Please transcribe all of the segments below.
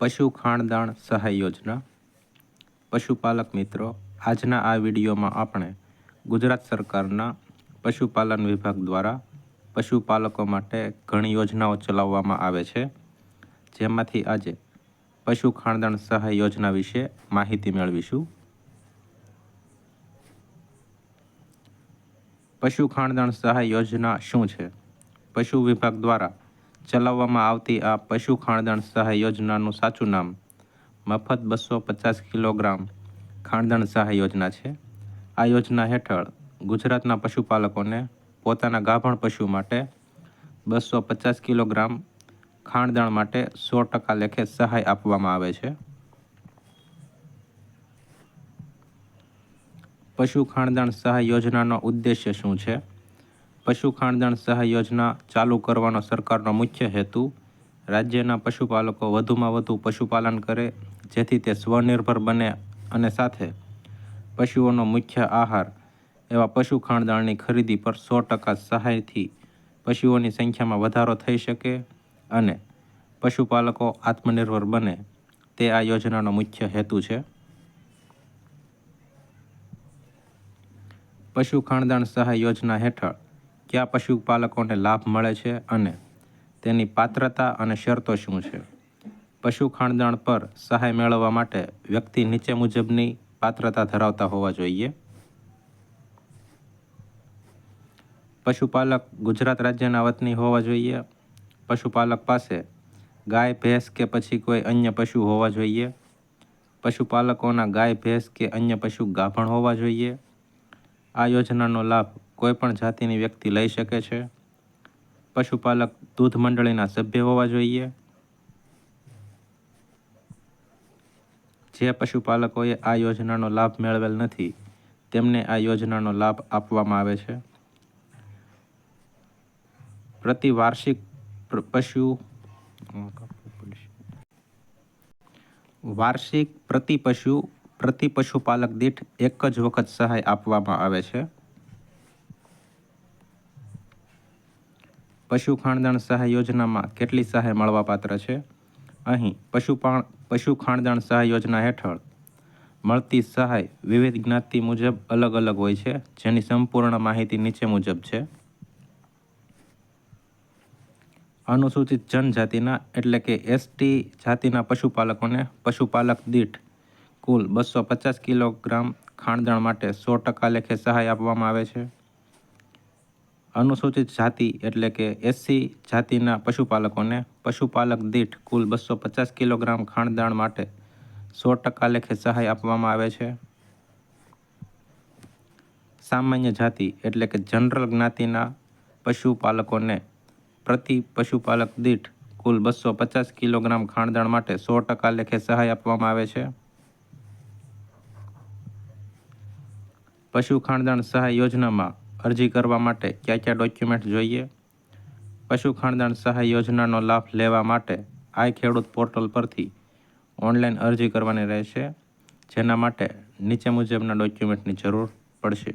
પશુ ખાણદાણ સહાય યોજના. પશુપાલક મિત્રો, આજના આ વિડીયોમાં આપણે ગુજરાત સરકારના પશુપાલન વિભાગ દ્વારા પશુપાલકો માટે ઘણી યોજનાઓ ચલાવવામાં આવે છે. જેમાંથી આજે પશુ ખાણદાણ સહાય યોજના વિશે માહિતી મેળવીશું. પશુ ખાણદાણ સહાય યોજના શું છે? પશુ વિભાગ દ્વારા ચલાવવામાં આવતી આ પશુ ખાણદાણ સહાય યોજનાનું સાચું નામ મફત બસો પચાસ કિલોગ્રામ ખાણદાણ સહાય યોજના છે. આ યોજના હેઠળ ગુજરાતના પશુપાલકોને પોતાના ગાભણ પશુ માટે બસો પચાસ કિલોગ્રામ ખાણદાણ માટે સો ટકા લેખે સહાય આપવામાં આવે છે. પશુ ખાણદાણ સહાય યોજનાનો ઉદ્દેશ્ય શું છે? પશુ ખાણદાણ સહાય યોજના ચાલુ કરવાનો સરકારનો મુખ્ય હેતુ, રાજ્યના પશુપાલકો વધુમાં વધુ પશુપાલન કરે, જેથી તે સ્વનિર્ભર બને અને સાથે પશુઓનો મુખ્ય આહાર એવા પશુ ખાણદાણની ખરીદી પર સો ટકા સહાયથી પશુઓની સંખ્યામાં વધારો થઈ શકે અને પશુપાલકો આત્મનિર્ભર બને. તે આ યોજનાનો મુખ્ય હેતુ છે. પશુ ખાણદાણ સહાય યોજના હેઠળ કયા પશુપાલકોને લાભ મળે છે અને તેની પાત્રતા અને શરતો શું છે? પશુ ખાણદાણ પર સહાય મેળવવા માટે વ્યક્તિ નીચે મુજબની પાત્રતા ધરાવતા હોવા જોઈએ. પશુપાલક ગુજરાત રાજ્યના વતની હોવા જોઈએ. પશુપાલક પાસે ગાય, ભેંસ કે પછી કોઈ અન્ય પશુ હોવા જોઈએ. પશુપાલકોના ગાય, ભેંસ કે અન્ય પશુ ગાભણ હોવા જોઈએ. આ યોજનાનો લાભ કોઈપણ જાતિની વ્યક્તિ લઈ શકે છે? પશુપાલક દૂધ મંડળીના સભ્ય હોવા જોઈએ? જે પશુપાલકોએ આ યોજનાનો લાભ મેળવેલ નથી, તેમને આ યોજનાનો લાભ આપવામાં આવે છે. પ્રતિ વાર્ષિક પશુ વાર્ષિક પ્રતિ પશુ, પ્રતિ પશુપાલક દીઠ એક જ વખત સહાય આપવામાં આવે છે. પશુ ખાણદાણ સહાય યોજનામાં કેટલી સહાય મળવાપાત્ર છે? અહીં પશુપાણ પશુ ખાણદાણ સહાય યોજના હેઠળ મળતી સહાય વિવિધ જ્ઞાતિ મુજબ અલગ અલગ હોય છે, જેની સંપૂર્ણ માહિતી નીચે મુજબ છે. અનુસૂચિત જનજાતિના એટલે કે એસટી જાતિના પશુપાલકોને પશુપાલક દીઠ કુલ બસો પચાસ કિલોગ્રામ ખાણદાણ માટે સો ટકા લેખે સહાય આપવામાં આવે છે. અનુસૂચિત જાતિ એટલે કે એસસી જાતિના પશુપાલકોને પશુપાલક દીઠ કુલ બસો પચાસ કિલોગ્રામ ખાણદાણ માટે સો ટકા લેખે સહાય આપવામાં આવે છે. સામાન્ય જાતિ એટલે કે જનરલ જ્ઞાતિના પશુપાલકોને પ્રતિ પશુપાલક દીઠ કુલ બસો પચાસ કિલોગ્રામ ખાણદાણ માટે સો ટકા લેખે સહાય આપવામાં આવે છે. પશુ ખાણદાણ સહાય યોજનામાં અરજી કરવા માટે કયા કયા ડોક્યુમેન્ટ જોઈએ? પશુ ખાનદાન સહાય યોજનાનો લાભ લેવા માટે આઈ ખેડૂત પોર્ટલ પરથી ઓનલાઈન અરજી કરવાની રહેશે, જેના માટે નીચે મુજબના ડોક્યુમેન્ટની જરૂર પડશે.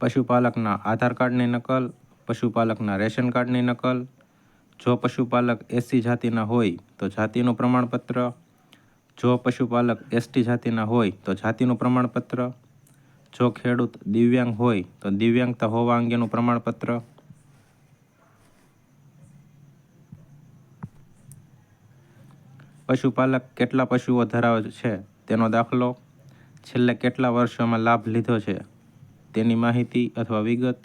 પશુપાલકના આધાર કાર્ડની નકલ, પશુપાલકના રેશન કાર્ડની નકલ. જો પશુપાલક એસસી જાતિના હોય તો જાતિનું પ્રમાણપત્ર જો પશુપાલક એસટી જાતિના હોય તો જાતિનું પ્રમાણપત્ર. જો ખેડૂત દિવ્યાંગ હોય તો દિવ્યાંગતા હોવા અંગેનું પ્રમાણપત્ર. પશુપાલક કેટલા પશુઓ ધરાવે છે તેનો દાખલો છેલ્લે કેટલા વર્ષોમાં લાભ લીધો છે તેની માહિતી અથવા વિગત.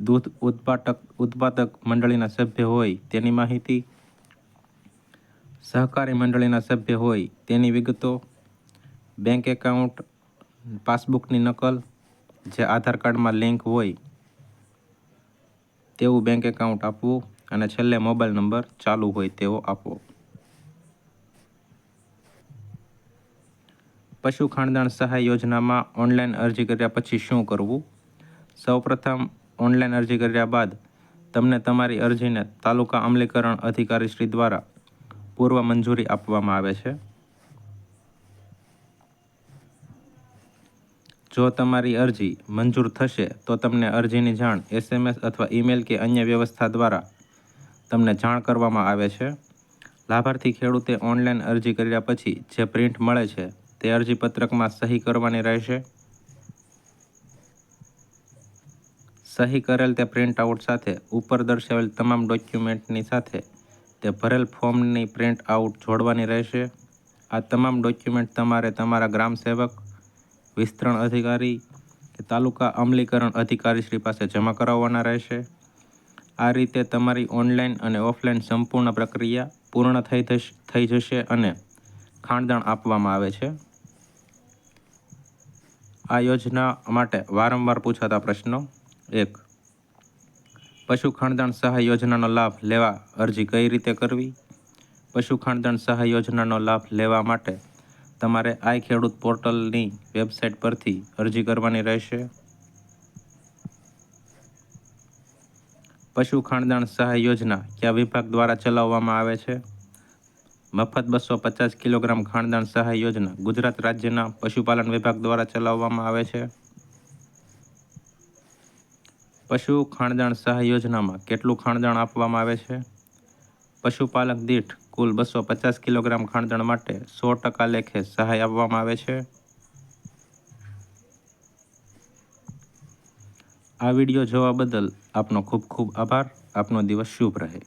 દૂધ ઉત્પાદક ઉત્પાદક મંડળીના સભ્ય હોય તેની માહિતી. સહકારી મંડળીના સભ્ય હોય તેની વિગતો બેંક એકાઉન્ટ પાસબુકની નકલ, જે આધાર કાર્ડમાં લિંક હોય, તેવું બેંક એકાઉન્ટ આપવું અને છેલ્લે મોબાઈલ નંબર ચાલુ હોય તેવો આપવો. પશુ ખાણદાણ સહાય યોજનામાં ઓનલાઈન અરજી કર્યા પછી શું કરવું? સૌપ્રથમ ઓનલાઈન અરજી કર્યા બાદ તમને તમારી અરજીને તાલુકા અમલીકરણ અધિકારી શ્રી દ્વારા પૂર્વ મંજૂરી આપવામાં આવે છે. જો તમારી અરજી મંજૂર થશે, તો તમને અરજીની જાણ એસએમએસ અથવા ઈમેલ કે અન્ય વ્યવસ્થા દ્વારા તમને જાણ કરવામાં આવે છે. લાભાર્થી ખેડૂતે ઓનલાઈન અરજી કર્યા પછી જે પ્રિન્ટ મળે છે, તે અરજીપત્રકમાં સહી કરવાની રહેશે. સહી કરેલ તે પ્રિન્ટ આઉટ સાથે ઉપર દર્શાવેલ તમામ ડોક્યુમેન્ટની સાથે તે ભરેલ ફોર્મની પ્રિન્ટ આઉટ જોડવાની રહેશે. આ તમામ ડોક્યુમેન્ટ તમારે તમારા ગ્રામ સેવક, વિસ્તરણ અધિકારી કે તાલુકા અમલીકરણ અધિકારી શ્રી પાસે જમા કરાવવાના રહેશે. આ રીતે તમારી ઓનલાઈન અને ઓફલાઈન સંપૂર્ણ પ્રક્રિયા પૂર્ણ થઈ થઈ જશે અને ખાણદાણ આપવામાં આવે છે. આ યોજના માટે વારંવાર પૂછાતા પ્રશ્નો. એક પશુ ખાણદાણ સહાય યોજનાનો લાભ લેવા અરજી કઈ રીતે કરવી? પશુ ખાણદાણ સહાય યોજનાનો લાભ લેવા માટે તમારે આઈ ખેડૂત પોર્ટલની વેબસાઇટ પરથી અરજી કરવાની રહેશે. પશુ ખાણદાણ સહાય યોજના કયા વિભાગ દ્વારા ચલાવવામાં આવે છે? મફત બસો પચાસ કિલોગ્રામ ખાણદાણ સહાય યોજના ગુજરાત રાજ્યના પશુપાલન વિભાગ દ્વારા ચલાવવામાં આવે છે. પશુ ખાણદાણ સહાય યોજનામાં કેટલું ખાણદાણ આપવામાં આવે છે? પશુપાલક દીઠ કુલ બસો પચાસ કિલોગ્રામ ખાણદાણ માટે સો ટકા લેખે સહાય આપવામાં આવે છે? આ વીડિયો જોવા બદલ આપનો ખૂબ ખૂબ આભાર. આપનો દિવસ શુભ રહે.